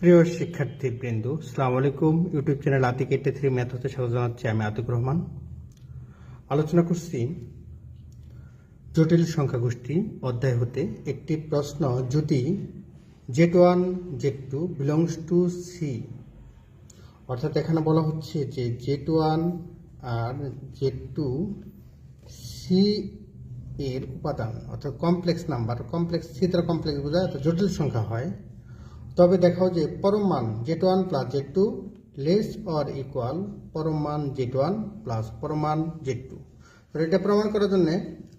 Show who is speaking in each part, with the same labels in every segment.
Speaker 1: প্রিয় শিক্ষার্থী বৃন্দ সালাম আলাইকুম। ইউটিউব চ্যানেল আতিক এইটে থ্রি ম্যাথ হতে স্বাগত জানাচ্ছি আমি আতিক রহমান। আলোচনা করছি জটিল সংখ্যা গোষ্ঠী অধ্যায় হতে। একটি প্রশ্ন, যদি Z one, Z two belongs to C অর্থাৎ এখানে বলা হচ্ছে যে জেড ওয়ান আর জেড টু সি এর উপাদান, অর্থাৎ কমপ্লেক্স নাম্বার কমপ্লেক্স সি দ্বারা কমপ্লেক্স বোঝায়, অর্থাৎ জটিল সংখ্যা হয়। তবে দেখাও যে পরম মান Z one plus Z two less or equal পরম মান জেড ওয়ান প্লাস পরম মান জেড টু। এটা প্রমাণ করার জন্য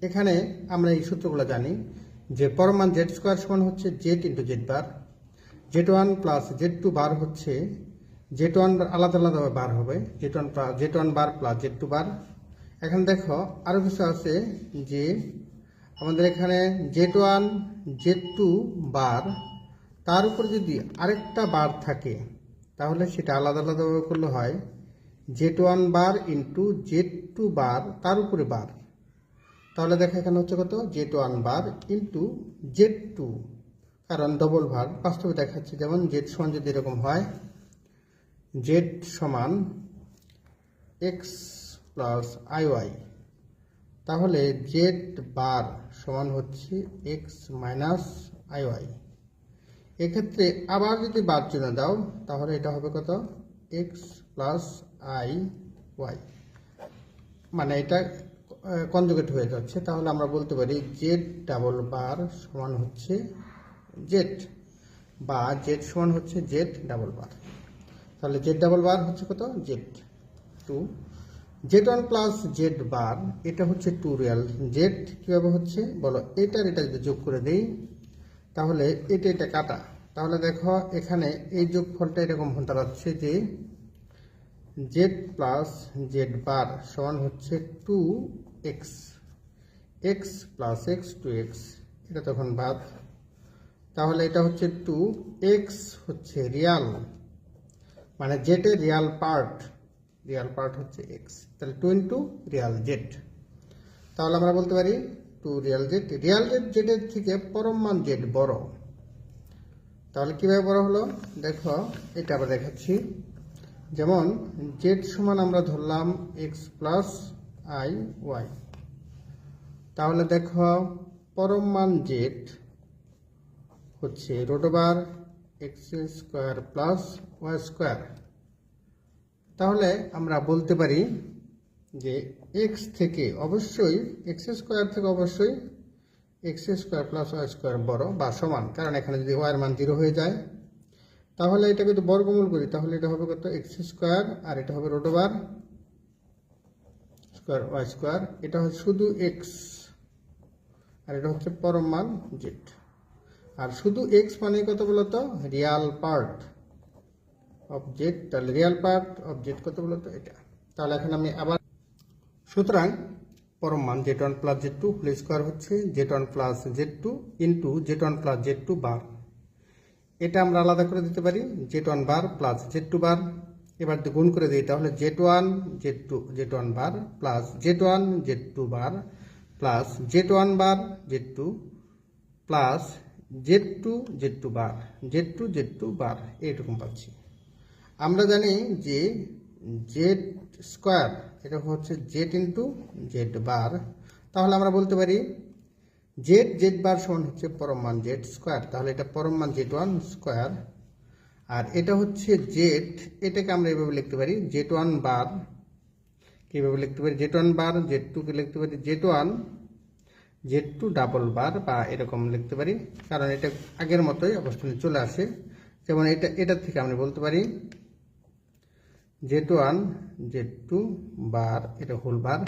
Speaker 1: এখানে আমরা এই সূত্রগুলো জানি যে পরম মান জেড স্কোয়ার সমান হচ্ছে Z into Z bar. Z one plus Z two bar হচ্ছে জেড ওয়ান আলাদা আলাদাভাবে বার হবে। Z one plus Z one bar plus Z two bar. এখানে দেখো আরও কিছু আছে যে আমাদের এখানে Z one Z two bar তার উপর যদি আরেকটা বার থাকে, তাহলে সেটা আলাদা আলাদাভাবে করলে হয় Z one bar into Z two bar, তার উপরে বার। তাহলে দেখা এখানে হচ্ছে কত? Z one bar into Z two, কারণ ডবল ভার বাস্তবে দেখাচ্ছে যেমন জেড সমান যদি এরকম হয়, জেড সমান এক্স প্লাস আই ওয়াই তাহলে জেড বার সমান হচ্ছে এক্স মাইনাস আই ওয়াই এক্ষেত্রে আবার যদি বার চিহ্ন দাও, তাহলে এটা হবে কত? এক্স প্লাস আই ওয়াই মানে এটা কনজুগেট হয়ে যাচ্ছে। তাহলে আমরা বলতে পারি জেড ডাবল বার সমান হচ্ছে জেড বা জেড সমান হচ্ছে জেড ডাবল বার তাহলে জেড ডাবল বার হচ্ছে কত? Z two Z one plus Z bar এটা হচ্ছে টু রিয়াল জেড কীভাবে হচ্ছে? বলো, এটার, এটা যদি যোগ করে দেই তাহলে এটা এটা কাটা। তাহলে দেখো এখানে এই যোগফলটা এরকম দাঁড়াচ্ছে যে জেড প্লাস জেড বার সমান হচ্ছে two x x plus x two x এটা তখন বাদ। তাহলে এটা হচ্ছে টু এক্স হচ্ছে রিয়াল মানে জেটের রিয়াল পার্ট রিয়াল পার্ট হচ্ছে এক্স তাহলে টু ইন্টু রিয়াল জেড তাহলে আমরা বলতে পারি two real z real z জেডের থেকে পরম মান জেড বড়, তাহলে কীভাবে বড় হলো? দেখো, এটা আবার দেখাচ্ছি। যেমন জেড সমান আমরা ধরলাম এক্স প্লাস আই ওয়াই তাহলে দেখো, পরম মান জেড হচ্ছে রোডবার X square plus Y square তাহলে আমরা বলতে পারি যে এক্স থেকে অবশ্যই এক্স স্কোয়ার থেকে অবশ্যই x square plus y square বড় বা সমান, কারণ এখানে যদি ওয়াইয়ের মান জিরো হয়ে যায়, তাহলে এটাকে যদি বর্গমূল করি, তাহলে এটা হবে কত? এক্স স্কোয়ার আর এটা হবে রোটোবার স্কোয়ার ওয়াই স্কোয়ার এটা হচ্ছে শুধু এক্স আর এটা হচ্ছে পরম মান জেড আর শুধু এক্স মানে কত বলতো? রিয়াল পার্ট জেড তাহলে রিয়াল পার্ট জেড কত বলতো? এটা। তাহলে এখন আমি আবার সুতরাং পরম মান z one plus z two whole square হচ্ছে z one plus z two into z one plus z two bar এটা আমরা আলাদা করে দিতে পারি z one bar plus z two bar এবার গুণ করে দিই, তাহলে z one z two z one bar plus z one z two bar plus z one bar z two plus z two z two bar z two z two bar এইরকম পাচ্ছি। আমরা জানি যে জেড স্কোয়ার এটা হচ্ছে Z into Z bar তাহলে আমরা বলতে পারি জেড জেড বার সমান হচ্ছে পরম মান জেড স্কোয়ার তাহলে এটা পরম মান জেড ওয়ান স্কোয়ার আর এটা হচ্ছে জেড এটাকে আমরা এভাবে লিখতে পারি জেড ওয়ান বার কীভাবে লিখতে পারি জেড ওয়ান বার জেড টুকে লিখতে পারি z one z two double bar বা এরকম লিখতে পারি। কারণ এটা আগের মতোই অবস্থানে চলে আসে। যেমন এটা, এটার থেকে আমরা বলতে পারি z one z two bar, এটা হোল বার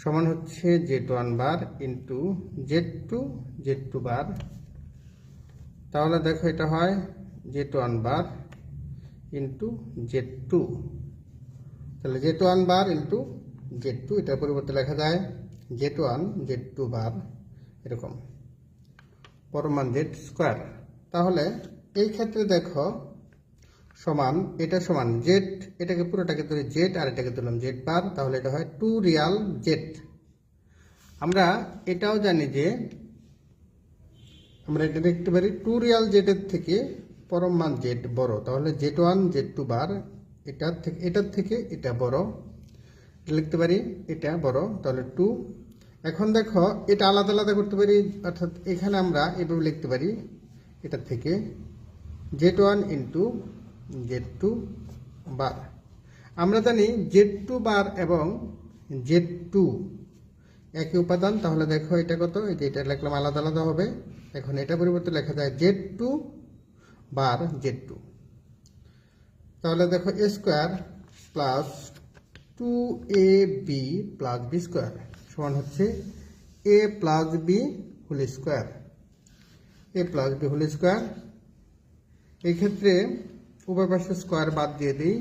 Speaker 1: সমান হচ্ছে z one bar into z two z two bar. তাহলে দেখো এটা হয় z one bar into z two তাহলে z one bar into z two এটার পরিবর্তে লেখা যায় z one z two bar, এরকম। পরমান জেড স্কোয়ার তাহলে এই ক্ষেত্রে দেখো সমান, এটা সমান জেড এটাকে পুরোটাকে ধরে জেড আর এটাকে ধরলাম জেড বার তাহলে এটা হয় টু রিয়াল জেড আমরা এটাও জানি যে, আমরা এটা দেখতে পারি টু রিয়াল জেডের থেকে পরম মান জেড বড়, তাহলে z one z two bar এটার থেকে এটার থেকে এটা বড়। লিখতে পারি এটা বড়, তাহলে টু এখন দেখো, এটা আলাদা আলাদা করতে পারি, অর্থাৎ এখানে আমরা এভাবে লিখতে পারি, এটার থেকে z one into z two bar. আমরা জানি জেড টু বার এবং জেড টু একই উপাদান, তাহলে দেখো এটা কত? যে এটা লিখলাম আলাদা আলাদা হবে। এখন এটা পরিবর্তে লেখা যায় z two bar z two. তাহলে দেখো a square plus two a b plus b square সমান হচ্ছে a plus b whole square. A plus b whole square. এই ক্ষেত্রে উভয় পাশে স্কোয়ার বাদ দিয়ে দিই।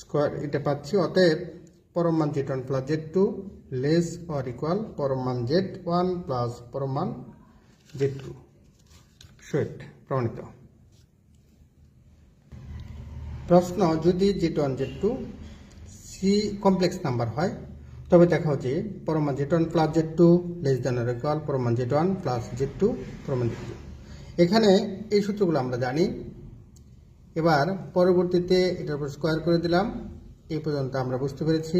Speaker 1: স্কোয়ার এটা পাচ্ছি, অতএব পরম মান z one plus z two less or equal পরম মান জেড ওয়ান প্লাস পরম মান জেড টু সুইট প্রমাণিত। প্রশ্ন, যদি z one z two C complex number হয়, তবে দেখাও যে পরমান z one plus z two less than or equal পরমান z one plus z two পরমান Z two এখানে এই সূত্রগুলো আমরা জানি। এবার পরবর্তীতে এটার উপর স্কোয়ার করে দিলাম। এই পর্যন্ত আমরা বুঝতে পেরেছি।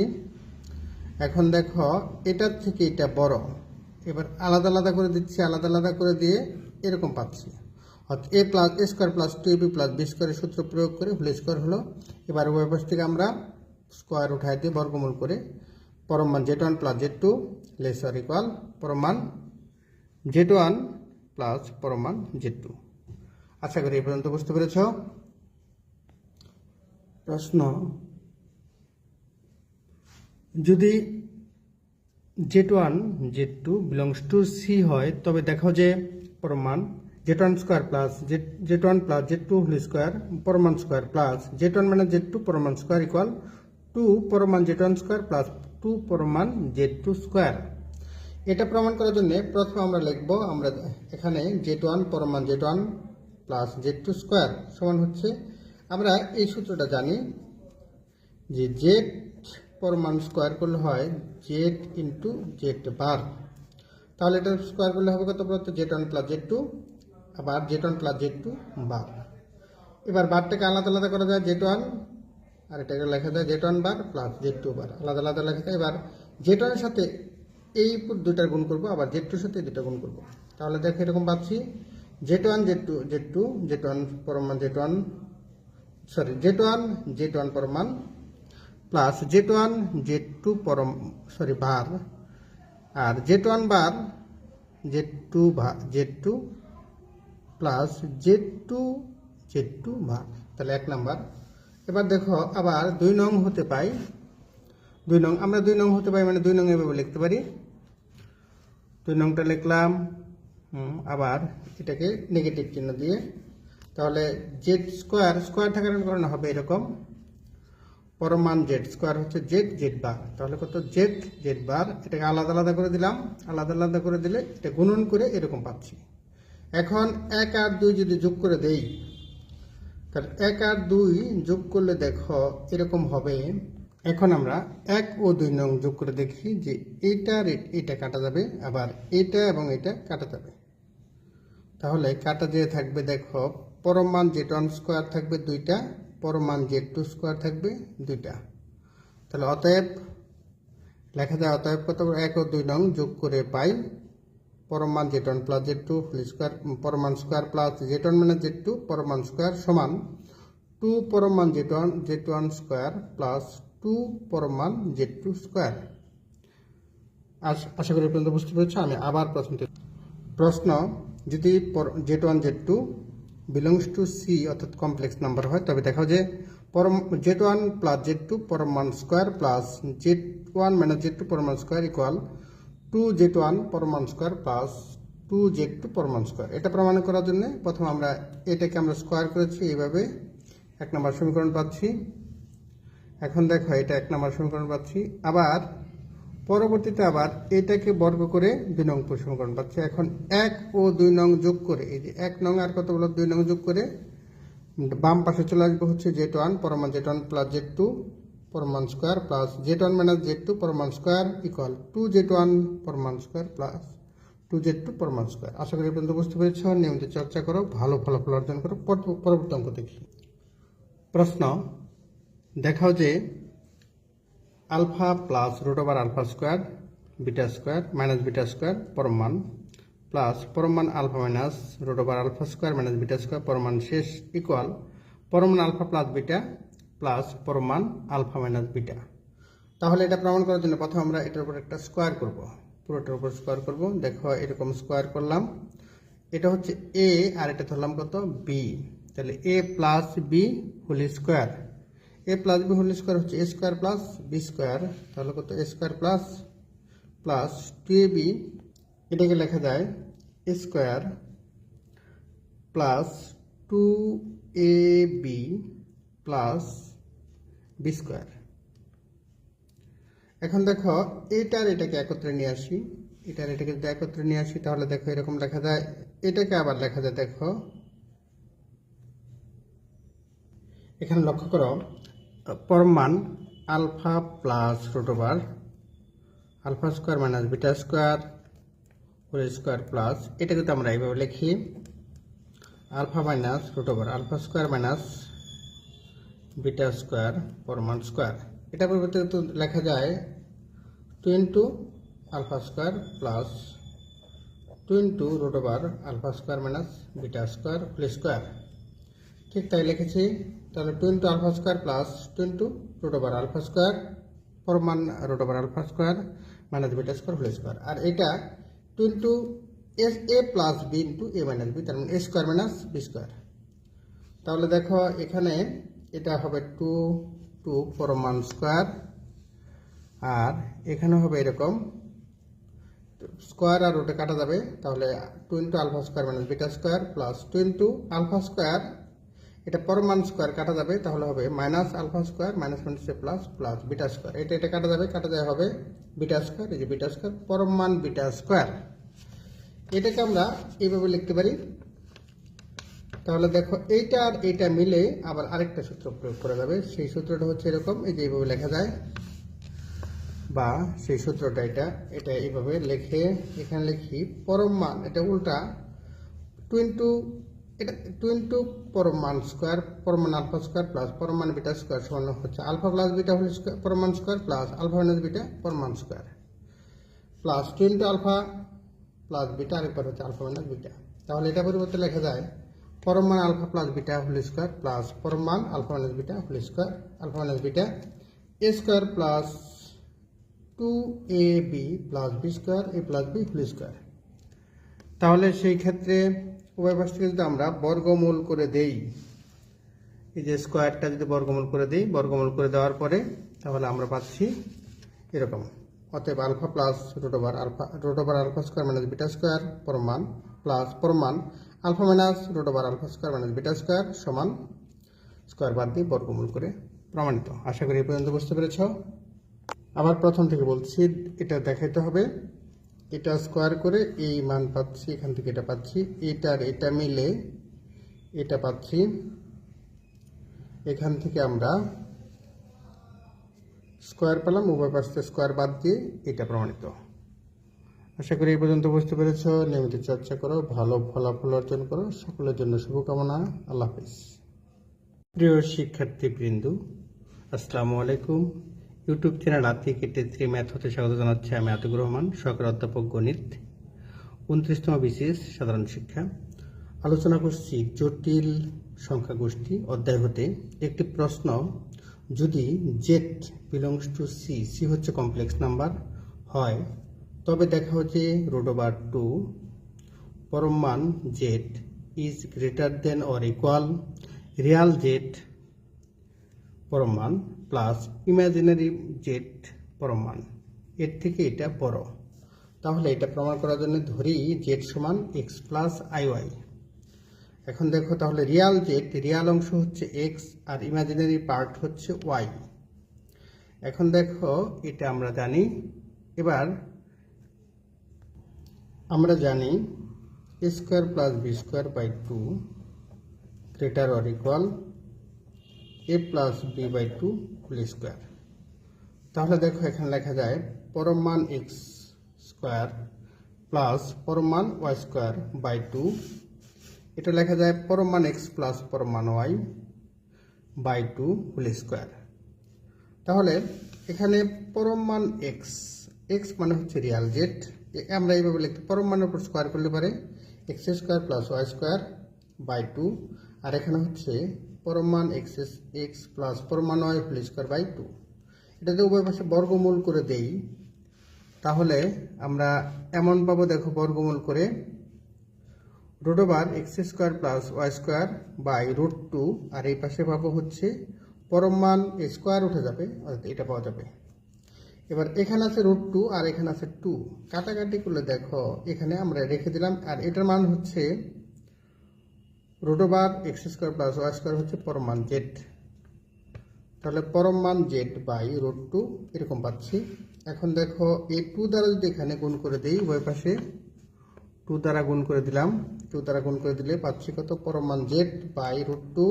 Speaker 1: এখন দেখো, এটার থেকে এটা বড়। এবার আলাদা আলাদা করে দিচ্ছি, আলাদা আলাদা করে দিয়ে এরকম পাচ্ছি। অর্থাৎ a plus a square plus two b plus b স্কোয়ারের সূত্র প্রয়োগ করে হোল স্কোয়ার হলো। এবার উভয় পাশ থেকে আমরা স্কোয়ার উঠাই দিয়ে বর্গমূল করে পরমান z one plus z two less or equal পরমান Z one plus পরমান জেড টু। আশা করি এই পর্যন্ত বুঝতে পেরেছ? প্রশ্ন। যদি z one, z two belongs to C হয়, তবে দেখো যে পরমান z one square plus z one plus z two whole square পরমান square plus Z one মানে জেড টু পরমান square equal to পরমান z one square plus two পরমান Z two square. এটা প্রমাণ করার জন্য প্রথমে আমরা লিখব, আমরা এখানে Z one পরমান z one plus z two square সমান হচ্ছে, আমরা এই সূত্রটা জানি যে জেড পরমান স্কোয়ার করলে হয় জেড ইন্টু জেড বার তাহলে এটা স্কোয়ার করলে হবে কত বলতো? Z one plus z two আবার z one plus z two bar এবার বারটাকে আলাদা আলাদা করা যায় জেড ওয়ান আর এটাকে লেখা যায় z one bar plus z two bar আলাদা আলাদা লেখা যায়, এবার জেড ওয়ানের সাথে এই দুটার গুণ করব, আবার জেড টুর সাথে দুটা গুণ করব। তাহলে দেখো এরকম পাচ্ছি z one z two z two z one পরমান z one sorry z one z one পরমান plus z one z two পরম সরি বার আর z one bar z two z two plus z two z two bar তাহলে এক number. এবার দেখো, আবার দুই নং হতে পাই দুই নং, আমরা দুই নং হতে পারি মানে দুই নং এভাবে লিখতে পারি। দুই নংটা লিখলাম আবার এটাকে নেগেটিভ চিহ্ন দিয়ে। তাহলে জেড স্কোয়ার স্কোয়ার থাকার কারণে হবে এরকম। পরমান জেড স্কোয়ার হচ্ছে জেড জেড বার তাহলে কত? জেড জেড বার এটাকে আলাদা আলাদা করে দিলাম। আলাদা আলাদা করে দিলে এটা গুণন করে এরকম পাচ্ছি। এখন এক আর দুই যদি যোগ করে দেই তাহলে এক আর দুই যোগ করলে দেখো এরকম হবে। এখন আমরা এক ও দুই নং যোগ করে দেখি যে এইটা এটা কাটা যাবে, আবার এটা এবং এটা কাটা যাবে। তাহলে কাটা দিয়ে থাকবে দেখো, পরম পরমান জেড ওয়ান স্কোয়ার থাকবে দুইটা পরমান জেড টু স্কোয়ার থাকবে দুইটা। তাহলে অতএব লেখা যায় অতএব কত? এক ও দুই নং যোগ করে পাই পরম পরমান z one plus z two full square পরমান square plus Z one মানে জেড টু পরমান স্কোয়ার সমান two পরমান z one z one square plus two পরমান Z two square. আশা করি পর্যন্ত বুঝতে পেরেছ আমি আবার প্রশ্ন প্রশ্ন, যদি z one z two belongs to C অর্থাৎ কমপ্লেক্স নাম্বার হয়, তবে দেখাও যে পরম z one plus z two পরমান square plus z one minus z two পরমান square equal to z one পরমান square plus two z two পরমান square. এটা প্রমাণ করার জন্য প্রথম আমরা এটাকে আমরা স্কোয়ার করেছি, এইভাবে এক নম্বর সমীকরণ পাচ্ছি। এখন দেখো, এটা এক নম্বর সমীকরণ পাচ্ছি। আবার পরবর্তীতে আবার এটাকে বর্গ করে দুই নং সমীকরণ পাচ্ছি। এখন এক ও দুই নং যোগ করে, এই যে এক নং আর কত বলো দুই নং যোগ করে বাম পাশে চলে আসবে হচ্ছে Z one পরমান z one plus z two পরমান square plus z one minus z two পরমান square equal to z one পরমান square plus two z two পরমান square আশা করি পর্যন্ত বুঝতে পেরেছ। নিয়মিত চর্চা করো, ভালো ফলাফল অর্জন করো। পর- পরবর্তী অঙ্ক দেখি। প্রশ্ন দেখাও যে alpha plus root over alpha square, beta square, minus beta square পরমান plus পরমান alpha minus root over alpha square, minus beta square পরমান শেষ ইকুয়াল পরমান আলফা প্লাস বিটা, প্লাস পরমান আলফা মাইনাস বিটা। তাহলে এটা প্রমাণ করার জন্য প্রথমে আমরা এটার উপর একটা স্কোয়ার করব। পুরোটার উপর স্কোয়ার করব। দেখো, এরকম স্কোয়ার করলাম। এটা হচ্ছে এ আর এটা ধরলাম কত? বি তাহলে a plus b whole square a plus b whole square হচ্ছে a square plus b square তাহলে কত? A square plus plus two a b এটাকে লেখা যায় a square plus two a b plus b square এখন দেখো, এটার এটাকে একত্রে নিয়ে আসি, এটার এটাকে যদি একত্রে নিয়ে আসি, তাহলে দেখো এরকম লেখা যায়, এটাকে আবার লেখা যায়, দেখো। এখানে লক্ষ্য করো পরমান alpha plus root alpha square minus beta square whole square plus এটাকে তো আমরা এইভাবে লিখি। Alpha minus root over, alpha square minus beta square পরমান square. এটা পরিবর্তে তো লেখা যায় two into alpha square plus two into root alpha square minus beta square whole square. ঠিক তাই লিখেছি, তাহলে two into alpha square plus two into root over alpha square পরমান root over alpha square minus beta square whole square আর এটা two into S a plus b into a minus b তার মানে a square minus b square তাহলে দেখো এখানে এটা হবে two two পরমান square আর এখানে হবে এরকম স্কোয়ার আর রুটে কাটা যাবে, তাহলে two into alpha square minus beta square plus two into alpha square এটা পরমান স্কোয়ার কাটা যাবে, তাহলে হবে minus alpha square minus minus plus plus beta square এটা এটা কাটা যাবে, কাটা যায় হবে বিটা স্কোয়ার এই যে বিটা স্কোয়ার পরমান বিটা স্কোয়ার এটাকে আমরা এইভাবে লিখতে পারি। তাহলে দেখো, এইটা আর এইটা মিলে আবার আরেকটা সূত্র প্রয়োগ করা যাবে। সেই সূত্রটা হচ্ছে এরকম, এই যে এইভাবে লেখা যায়। বা সেই সূত্রটা এটা এটা এইভাবে লিখে এখানে লিখি পরম মান এটা উল্টা টু ইন্টু এটা টু ইন্টু পরম মান স্কোয়ার পরমান আলফা স্কোয়ার প্লাস পরমান বিটা স্কোয়ার সমান হচ্ছে alpha plus beta whole square পরমান square plus alpha minus beta পরমান square plus two into alpha plus beta আরেকবার হচ্ছে আলফা মাইনাস বিটা তাহলে এটা পরিবর্তে লেখা যায় পরমান alpha plus beta whole square plus পরমান alpha minus beta whole square alpha minus beta a square plus two a b plus b square a plus b whole square তাহলে সেই ক্ষেত্রে উভয় পাশকে যদি আমরা বর্গমূল করে দেই, এই যে স্কোয়ারটা যদি বর্গমূল করে দিই, বর্গমূল করে দেওয়ার পরে তাহলে আমরা পাচ্ছি এরকম। অতএব alpha plus root over alpha, root over alpha square minus beta square পরমান plus পরমান alpha minus root over alpha square minus beta square সমান স্কোয়ার বাদ দিয়ে বর্গমূল করে প্রমাণিত। আশা করি এই পর্যন্ত বুঝতে পেরেছ। আবার প্রথম থেকে বলছি, এটা দেখাইতে হবে এটা স্কোয়ার করে এই মান পাচ্ছি, এখান থেকে এটা পাচ্ছি। এটার এটা মিলে এটা পাচ্ছি। এখান থেকে আমরা স্কোয়ার পেলাম, উভয় পাশে স্কোয়ার বাদ দিয়ে এটা প্রমাণিত। আশা করি এই পর্যন্ত বুঝতে পেরেছ। নিয়মিত চর্চা করো, ভালো ফলাফল অর্জন করো। সকলের জন্য শুভকামনা। আল্লাহ হাফিজ। প্রিয় শিক্ষার্থী শিক্ষার্থীবৃন্দ, আসসালামু আলাইকুম। ইউটিউব চ্যানেল কেটে থ্রি ম্যাথ হতে স্বাগত জানাচ্ছি আমি আতিকুর রহমান, সহকারী অধ্যাপক গণিত, উনত্রিশতম বিসিএস, সাধারণ শিক্ষা। আলোচনা করছি জটিল সংখ্যা গোষ্ঠী অধ্যায় হতে। একটি প্রশ্ন, যদি z belongs to C C হচ্ছে কমপ্লেক্স নাম্বার হয়, তবে দেখা হচ্ছে রুট ওভার টু পরম মান z is greater than or equal real z পরমান plus imaginary Z পরমান এর থেকে এটা বড়। তাহলে এটা প্রমাণ করার জন্য ধরি জেড সমান এক্স প্লাস আই ওয়াই এখন দেখো তাহলে রিয়াল জেড রিয়াল অংশ হচ্ছে এক্স আর ইমাজিনারি পার্ট হচ্ছে ওয়াই এখন দেখো এটা আমরা জানি। এবার আমরা জানি a square plus b square by two greater or equal a plus b by two whole square তাহলে দেখো এখানে লেখা যায় পরম মান এক্স স্কোয়ার প্লাস পরমান ওয়াই স্কোয়ার বাই টু। এটা লেখা যায় পরমান x plus পরমান y by two whole square. তাহলে এখানে পরমান এক্স এক্স মানে হচ্ছে রিয়াল জেড আমরা এইভাবে লিখতে পরমানের উপর স্কোয়ার করলে পারে x square plus y square by two. আর এখানে হচ্ছে পরমান x x plus পরমান y whole square by two এটাতে উভয় পাশে বর্গমূল করে দেই। তাহলে আমরা এমন পাবো, দেখো, বর্গমূল করে root over x square plus y square by root two আর এই পাশে পাবো হচ্ছে পরম মান স্কোয়ার উঠে যাবে, অর্থাৎ এটা পাওয়া যাবে। এবার এখানে আছে রুট টু আর এখানে আছে টু কাটাকাটি করলে দেখো, এখানে আমরা রেখে দিলাম, আর এটার মান হচ্ছে root over x square plus y square হচ্ছে পরম মান জেড তাহলে পরম মান জেড বাই রুট টু এরকম পাচ্ছি। এখন দেখো এ টু দ্বারা যদি এখানে গুণ করে দিই, উভয় পাশে টু দ্বারা গুণ করে দিলাম। টু দ্বারা গুণ করে দিলে পাচ্ছি কত? পরমান Z by root two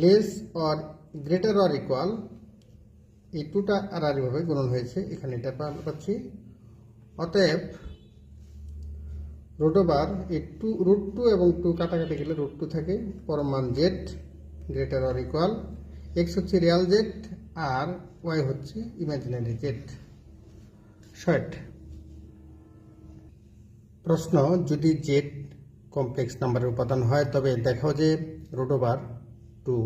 Speaker 1: less or greater or equal. এই টুটা আর আর এভাবে গুণন হয়েছে, এখানে এটা পাচ্ছি। অতএব রুট ওভার এই টু রুট টু এবং টু কাটাকাটি গেলে রুট টু থাকে। পরমান Z greater or equal X হচ্ছে রিয়াল জেড আর ওয়াই হচ্ছে ইমাজিনারি জেড শর্ট প্রশ্ন, যদি জেড কমপ্লেক্স নাম্বারের উপাদান হয়, তবে দেখাও যে over two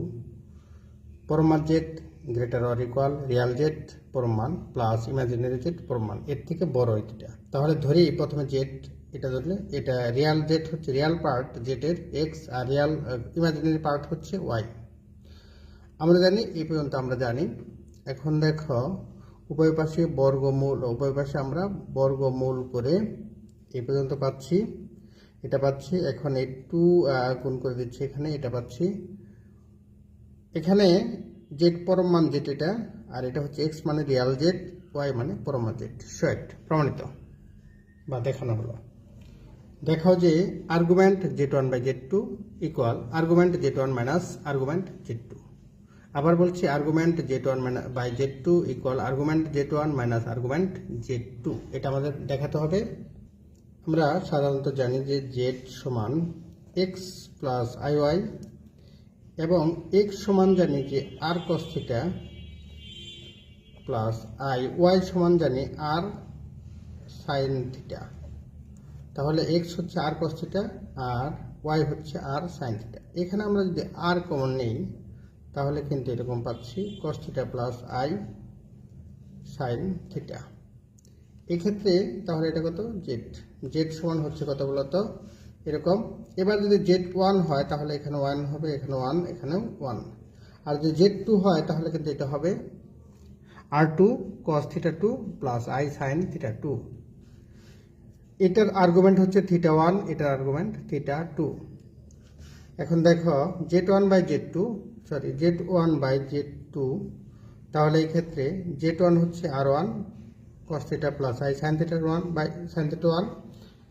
Speaker 1: পরমান Z greater or equal real Z পরমান plus imaginary Z পরমান এর থেকে বড় এটা তাহলে ধরি প্রথমে জেড এটা ধরলে এটা রিয়াল জেড হচ্ছে রিয়াল পার্ট জেডের এক্স আর রিয়াল ইমাজিনারি পার্ট হচ্ছে ওয়াই আমরা জানি, এই পর্যন্ত আমরা জানি। এখন দেখো, উভয় পাশে বর্গমূল, উভয় পাশে আমরা বর্গমূল করে এই পর্যন্ত পাচ্ছি। এটা পাচ্ছি, এখন এই টু গুণ করে দিচ্ছি এখানে, এটা পাচ্ছি। এখানে জেড পরম মান জেড এটা, আর এটা হচ্ছে এক্স মানে রিয়াল জেড ওয়াই মানে পরমা জেড শর্ট প্রমাণিত বা দেখানো হলো। দেখাও যে argument Z one by Z two equal argument Z one minus argument Z two আবার বলছি argument Z one by Z two equal argument Z one minus argument Z two এটা আমাদের দেখাতে হবে। আমরা সাধারণত জানি যে জেড সমান এক্স প্লাস আই ওয়াই এবং এক্স সমান জানি যে R cos theta plus I Y সমান জানি আর সাইন থিটা তাহলে এক্স হচ্ছে আর কস থিটা আর ওয়াই হচ্ছে আর সাইন থিটা এখানে আমরা যদি আর কমন নেই, তাহলে কিন্তু এরকম পাচ্ছি cos theta plus I sine theta এক্ষেত্রে তাহলে এটা কত? জেড জেড সমান হচ্ছে কত বলতো? এরকম। এবার যদি জেড ওয়ান হয়, তাহলে এখানে ওয়ান হবে, এখানে ওয়ান এখানেও ওয়ান আর যদি জেড টু হয়, তাহলে কিন্তু এটা হবে R two cos theta two plus I sine theta two এটার আর্গুমেন্ট হচ্ছে থিটা ওয়ান এটার আর্গুমেন্ট থিটা টু এখন দেখো Z one by Z two sorry Z one by Z two তাহলে এই ক্ষেত্রে জেড ওয়ান হচ্ছে R one cos theta plus I sine theta one by sine theta one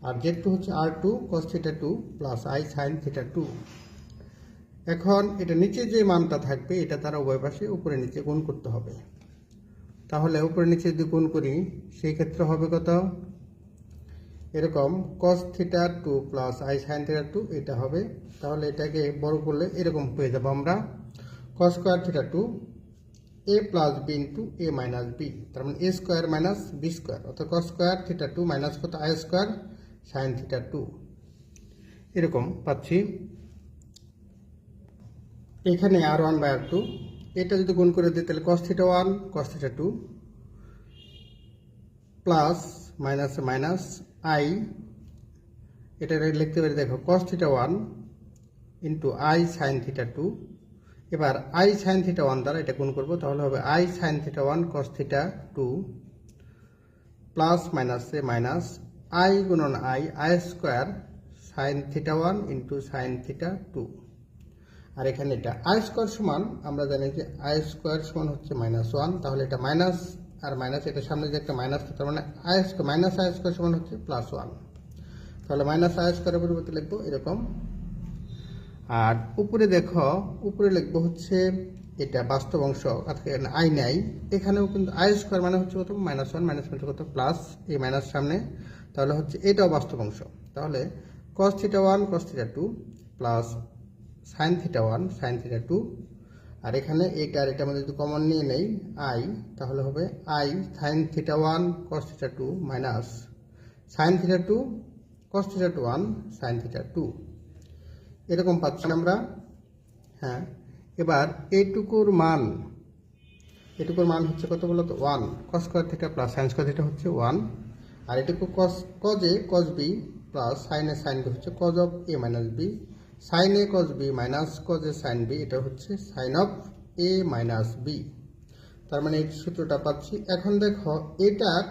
Speaker 1: R Z two হচ্ছে R two cos theta two plus I sine theta two এখন এটা নিচে যে মানটা থাকবে, এটা তারা উভয় পাশে উপরে নিচে গুণ করতে হবে। তাহলে উপরে নিচে যদি গুণ করি, সেই ক্ষেত্রে হবে কত? এরকম cos theta two plus I sine theta two এটা হবে। তাহলে এটাকে বড় করলে এরকম পেয়ে যাব আমরা। Cos square theta two A plus B into A minus B তার মানে A square minus B square অর্থাৎ cos square theta two minus কত? I square sine theta two এরকম পাচ্ছি। এখানে R one by R two এটা যদি গুণ করে দিই তাহলে cos theta one cos theta two plus minus minus I এটা লিখতে পারি, দেখো cos theta one into I sine theta two এবার আই সাইন থিটা ওয়ান দ্বারা এটা গুণ করব, তাহলে হবে I sine theta one cos theta two plus মাইনাসে মাইনাস আই গুণন I I square sine theta one into sine theta two আর এখানে এটা আই স্কোয়ার সমান, আমরা জানি যে আই স্কোয়ার সমান হচ্ছে মাইনাস ওয়ান তাহলে এটা মাইনাস আর মাইনাস এটা সামনে যে একটা মাইনাস তার মানে I square minus I square সমান হচ্ছে প্লাস ওয়ান তাহলে মাইনাস আই স্কোয়ারের পরিবর্তে লিখব, এরকম। আর উপরে দেখো, উপরে লিখব হচ্ছে এটা বাস্তব অংশ অর্থাৎ আই নেই। এখানেও কিন্তু আই স্কোয়ার মানে হচ্ছে কত? মাইনাস ওয়ান মাইনাস ওয়ান কত? প্লাস এই মাইনাস সামনে। তাহলে হচ্ছে এটাও বাস্তব অংশ। তাহলে cos theta one cos theta two plus sine theta one sine theta two আর এখানে আর এটা মধ্যে যদি কমন নিয়ে নেই আই তাহলে হবে I sine theta one cos theta two minus sine theta two cos theta two one sine theta two এরকম পাচ্ছি আমরা। হ্যাঁ এবার এইটুকুর মান, এটুকুর মান হচ্ছে কত বলতো? One cos square theta plus sine square theta হচ্ছে ওয়ান আর এটুকু কস কজে কস বি প্লাস সাইনে সাইন হচ্ছে cos of A minus B sine A cos B minus cos A sine B এটা হচ্ছে sine of A minus B তার মানে এই সূত্রটা পাচ্ছি। এখন দেখো, এটার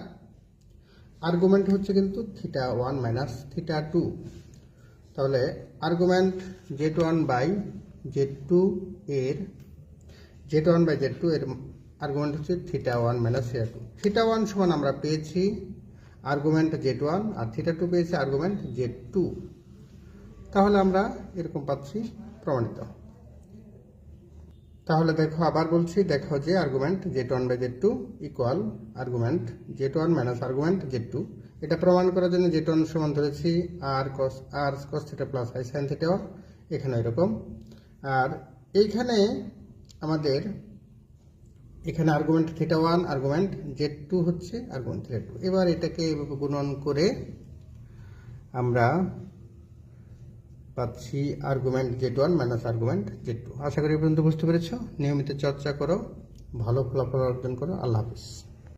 Speaker 1: আর্গুমেন্ট হচ্ছে কিন্তু theta one minus theta two তাহলে argument Z one by Z two এর Z one by Z two এর আর্গুমেন্ট হচ্ছে theta one minus theta two theta one সমান আমরা পেয়েছি আর্গুমেন্ট জেড ওয়ান আর থিটা টু পেয়েছি আর্গুমেন্ট জেড টু তাহলে আমরা এরকম পাচ্ছি প্রমাণিত। তাহলে দেখো, আবার বলছি, দেখো যে argument Z one by Z two equal argument Z one minus argument Z two এটা প্রমাণ করার জন্য জেড ওয়ান সমান ধরেছি R cos R cos theta plus I sine theta এখানে এরকম। আর এইখানে আমাদের, এখানে argument theta one argument Z two হচ্ছে আর্গুমেন্ট থিটা টু এবার এটাকে গুণন করে আমরা পাচ্ছি argument Z one minus argument Z two আশা করি পর্যন্ত বুঝতে পেরেছ। নিয়মিত চর্চা করো, ভালো ফলাফল অর্জন করো। আল্লাহ হাফিজ।